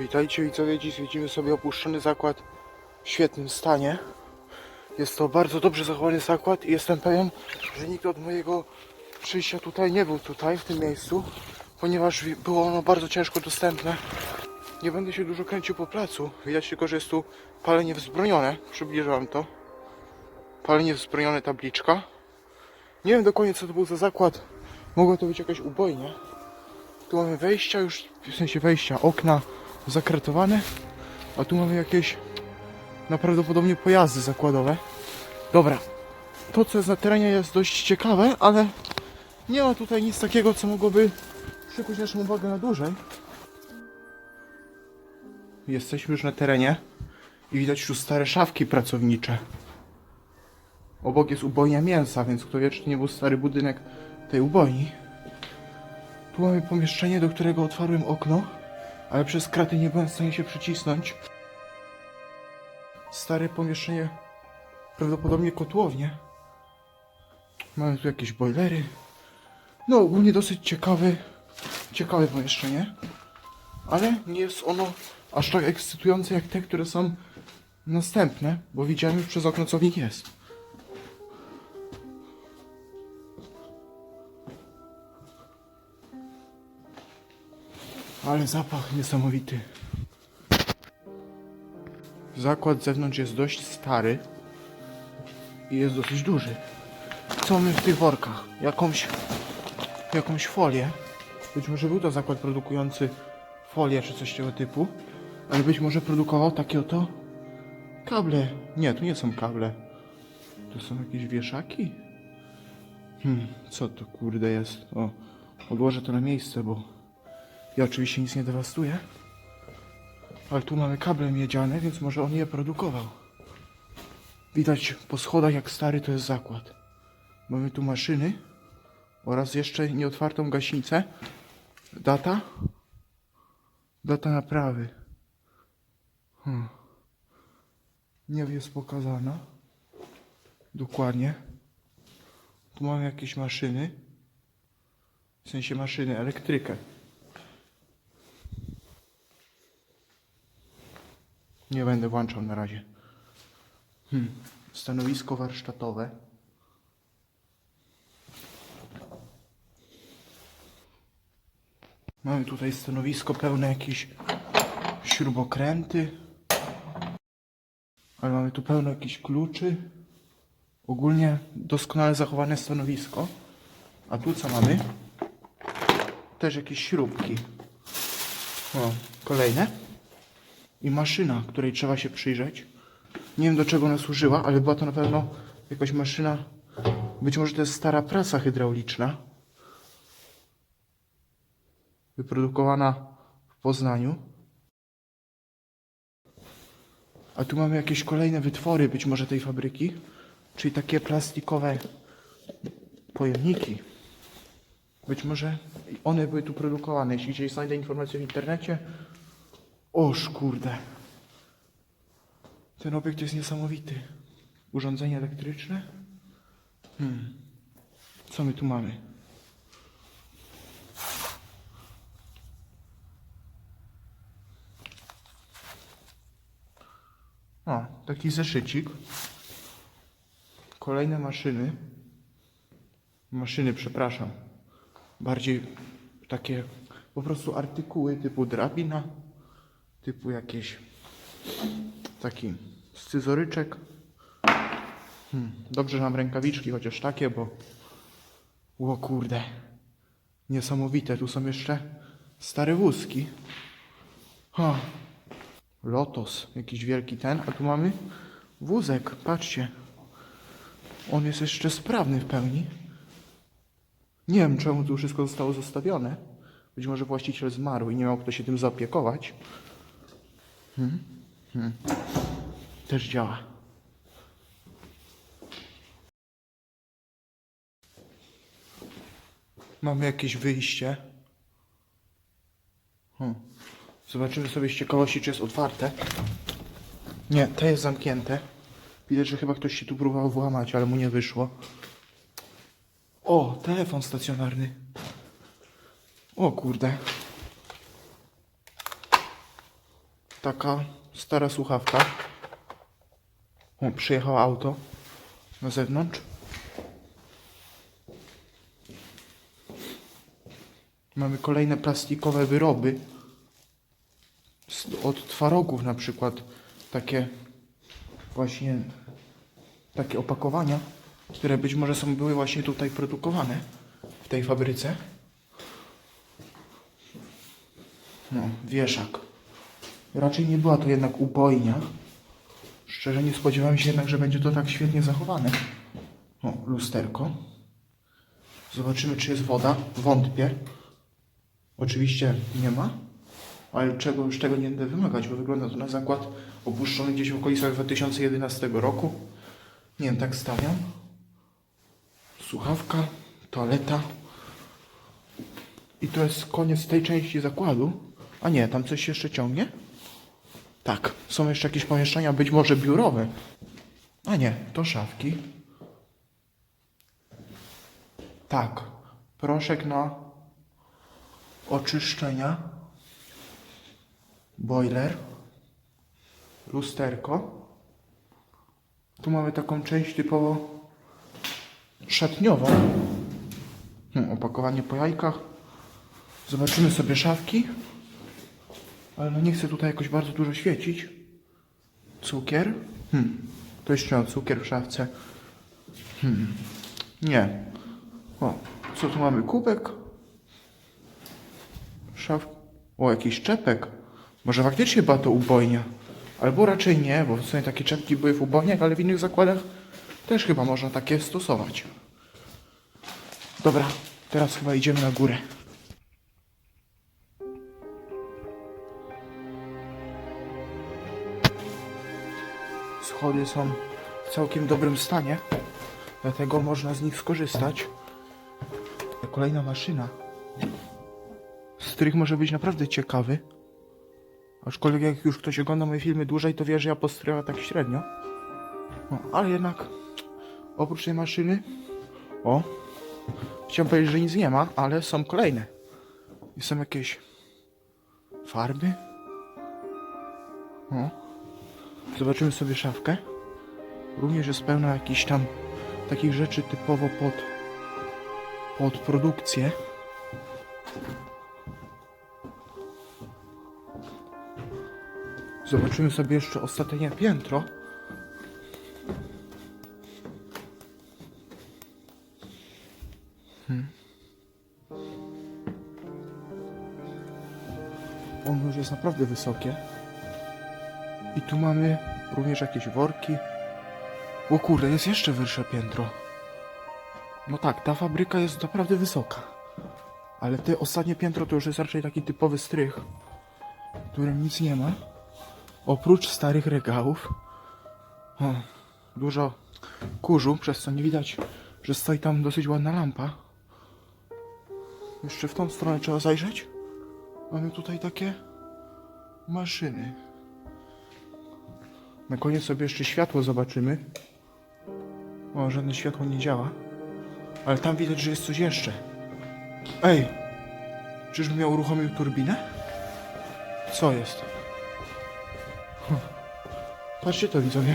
Witajcie widzowie, dziś widzimy sobie opuszczony zakład w świetnym stanie. Jest to bardzo dobrze zachowany zakład i jestem pewien, że nikt od mojego przyjścia tutaj nie był tutaj, w tym miejscu, ponieważ było ono bardzo ciężko dostępne. Nie będę się dużo kręcił po placu, widać tylko, że jest tu palenie wzbronione, przybliżam to. Palenie wzbronione tabliczka. Nie wiem dokładnie co to był za zakład, mogło to być jakaś ubojnia. Tu mamy wejścia już, w sensie wejścia, okna zakratowane, a tu mamy jakieś najprawdopodobniej pojazdy zakładowe. Dobra, to co jest na terenie jest dość ciekawe, ale nie ma tutaj nic takiego, co mogłoby przykuć naszą uwagę na dłużej. Jesteśmy już na terenie i widać tu stare szafki pracownicze. Obok jest ubojnia mięsa, więc kto wie, czy nie był stary budynek tej ubojni. Tu mamy pomieszczenie, do którego otwarłem okno, ale przez kraty nie byłem w stanie się przycisnąć. Stare pomieszczenie, prawdopodobnie kotłownie. Mamy tu jakieś bojlery. No ogólnie dosyć ciekawy, ciekawe pomieszczenie, ale nie jest ono aż tak ekscytujące jak te, które są następne, bo widziałem już przez okno co w nich jest. Ale zapach niesamowity. Zakład zewnątrz jest dość stary i jest dosyć duży. Co mamy w tych workach? Jakąś, jakąś folię. Być może był to zakład produkujący folię czy coś tego typu, ale być może produkował takie oto kable. Nie, to nie są kable. To są jakieś wieszaki? Hmm, co to kurde jest? O, odłożę to na miejsce, bo ja oczywiście nic nie dewastuję. Ale tu mamy kable miedziane, więc może on je produkował. Widać po schodach, jak stary to jest zakład. Mamy tu maszyny oraz jeszcze nieotwartą gaśnicę. Data? Data naprawy. Hmm. Nie jest pokazana. Dokładnie. Tu mamy jakieś maszyny. W sensie maszyny, elektrykę. Nie będę włączał na razie. Hmm. Stanowisko warsztatowe. Mamy tutaj stanowisko pełne jakieś śrubokręty. Ale mamy tu pełno jakichś kluczy. Ogólnie doskonale zachowane stanowisko. A tu co mamy? Też jakieś śrubki. O, kolejne i maszyna, której trzeba się przyjrzeć. Nie wiem do czego ona służyła, ale była to na pewno jakaś maszyna. Być może to jest stara prasa hydrauliczna. Wyprodukowana w Poznaniu. A tu mamy jakieś kolejne wytwory, być może tej fabryki. Czyli takie plastikowe pojemniki. Być może one były tu produkowane. Jeśli gdzieś znajdę informację w internecie, Oż kurde. Ten obiekt jest niesamowity. Urządzenie elektryczne? Hmm. Co my tu mamy? O, taki zeszycik. Kolejne maszyny. Maszyny, przepraszam. Bardziej takie po prostu artykuły typu drabina, typu jakieś taki scyzoryczek. Hmm, dobrze, że mam rękawiczki, chociaż takie, bo o kurde, niesamowite. Tu są jeszcze stare wózki. Lotos, jakiś wielki ten, a tu mamy wózek, patrzcie. On jest jeszcze sprawny w pełni. Nie wiem, czemu tu wszystko zostało zostawione. Być może właściciel zmarł i nie miał kto się tym zaopiekować. Też działa. Mamy jakieś wyjście. Hmm. Zobaczymy sobie z ciekawości, czy jest otwarte. Nie, to jest zamknięte. Widać, że chyba ktoś się tu próbował włamać, ale mu nie wyszło. O, telefon stacjonarny. O kurde. Taka stara słuchawka. O, przyjechało auto na zewnątrz. Mamy kolejne plastikowe wyroby. Od twarogów na przykład. Takie właśnie takie opakowania, które być może są były właśnie tutaj produkowane w tej fabryce. No, wieszak. Raczej nie była to jednak ubojnia. Szczerze nie spodziewałem się jednak, że będzie to tak świetnie zachowane. O, lusterko. Zobaczymy, czy jest woda. Wątpię. Oczywiście nie ma. Ale czego już tego nie będę wymagać, bo wygląda to na zakład opuszczony gdzieś w okolicach 2011 roku. Nie wiem, tak stawiam. Słuchawka, toaleta. I to jest koniec tej części zakładu. A nie, tam coś jeszcze ciągnie? Tak, są jeszcze jakieś pomieszczenia, być może biurowe. A nie, to szafki. Tak, proszek na oczyszczenia. Boiler. Lusterko. Tu mamy taką część typowo szatniową. Hmm, opakowanie po jajkach. Zobaczymy sobie szafki. Ale no nie chcę tutaj jakoś bardzo dużo świecić. Cukier. Hmm. To jeszcze mam cukier w szafce. Hmm. Nie. O, co tu mamy? Kubek. Szaf. O, jakiś czepek. Może faktycznie była to ubojnia. Albo raczej nie, bo w sumie takie czepki były w ubojniach, ale w innych zakładach też chyba można takie stosować. Dobra, teraz chyba idziemy na górę. Schody są w całkiem dobrym stanie, dlatego można z nich skorzystać. Kolejna maszyna, z których może być naprawdę ciekawy. Aczkolwiek jak już ktoś ogląda moje filmy dłużej, to wie, że ja postrojała tak średnio. No, ale jednak oprócz tej maszyny, o, chciałem powiedzieć, że nic nie ma, ale są kolejne. I są jakieś farby. O. Zobaczymy sobie szafkę. Również jest pełna jakichś tam takich rzeczy typowo pod, pod produkcję. Zobaczymy sobie jeszcze ostatnie piętro. Hmm. Ono już jest naprawdę wysokie. I tu mamy również jakieś worki. O kurde, jest jeszcze wyższe piętro. No tak, ta fabryka jest naprawdę wysoka. Ale te ostatnie piętro to już jest raczej taki typowy strych, w którym nic nie ma. Oprócz starych regałów. O, dużo kurzu, przez co nie widać, że stoi tam dosyć ładna lampa. Jeszcze w tą stronę trzeba zajrzeć. Mamy tutaj takie maszyny. Na koniec sobie jeszcze światło zobaczymy. O, żadne światło nie działa. Ale tam widać, że jest coś jeszcze. Ej! Czyżbym miał uruchomił turbinę? Co jest? Hm. Patrzcie to widzowie.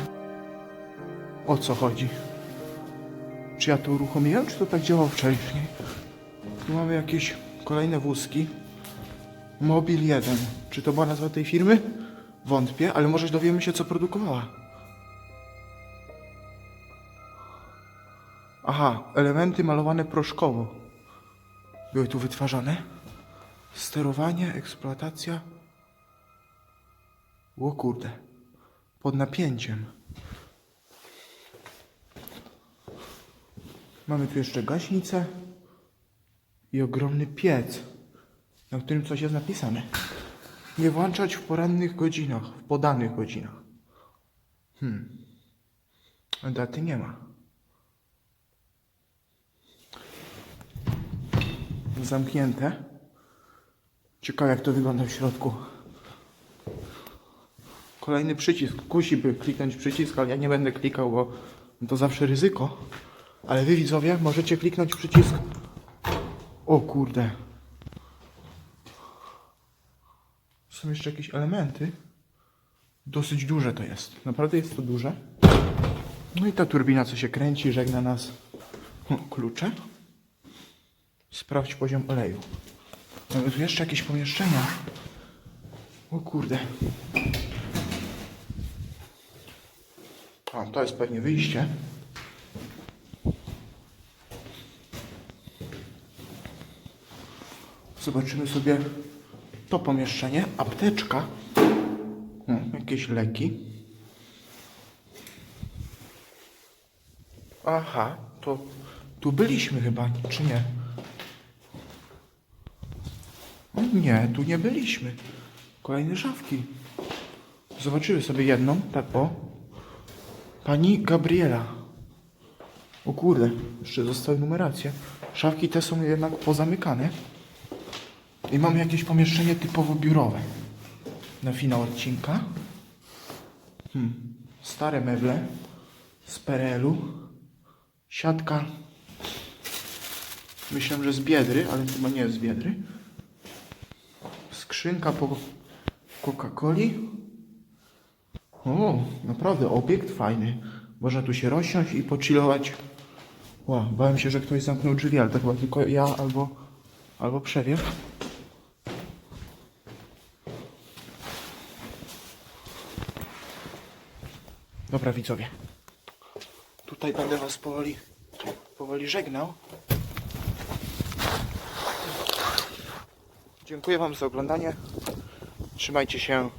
O co chodzi? Czy ja to uruchomiłem, czy to tak działało wcześniej? Tu mamy jakieś kolejne wózki. Mobil 1. Czy to była nazwa tej firmy? Wątpię, ale może dowiemy się, co produkowała. Aha, elementy malowane proszkowo. Były tu wytwarzane. Sterowanie, eksploatacja. O kurde. Pod napięciem. Mamy tu jeszcze gaśnicę i ogromny piec, na którym coś jest napisane. Nie włączać w porannych godzinach, w podanych godzinach. Hmm. Daty nie ma. Zamknięte. Ciekawe jak to wygląda w środku. Kolejny przycisk. Kusi by kliknąć przycisk, ale ja nie będę klikał, bo to zawsze ryzyko. Ale wy widzowie możecie kliknąć przycisk. O kurde. Są jeszcze jakieś elementy. Dosyć duże to jest. Naprawdę jest to duże. No i ta turbina, co się kręci, żegna nas. O, klucze. Sprawdź poziom oleju. Mamy tu jeszcze jakieś pomieszczenia. O kurde. A, to jest pewnie wyjście. Zobaczymy sobie to pomieszczenie. Apteczka. O, jakieś leki. Aha, to tu byliśmy chyba, czy nie? O nie, tu nie byliśmy. Kolejne szafki. Zobaczymy sobie jedną, tak o. Pani Gabriela. O kurde, jeszcze zostały numeracje. Szafki te są jednak pozamykane. I mamy jakieś pomieszczenie typowo biurowe. Na finał odcinka. Hmm. Stare meble z PRL-u. Siatka. Myślę, że z Biedry, ale chyba nie z Biedry. Skrzynka po Coca-Coli. O, naprawdę obiekt fajny. Można tu się rozsiąść i pochillować. Ła, bałem się, że ktoś zamknął drzwi, ale to chyba tylko ja albo, albo przewiew. Dobra widzowie. Tutaj będę was powoli, powoli żegnał. Dziękuję wam za oglądanie. Trzymajcie się.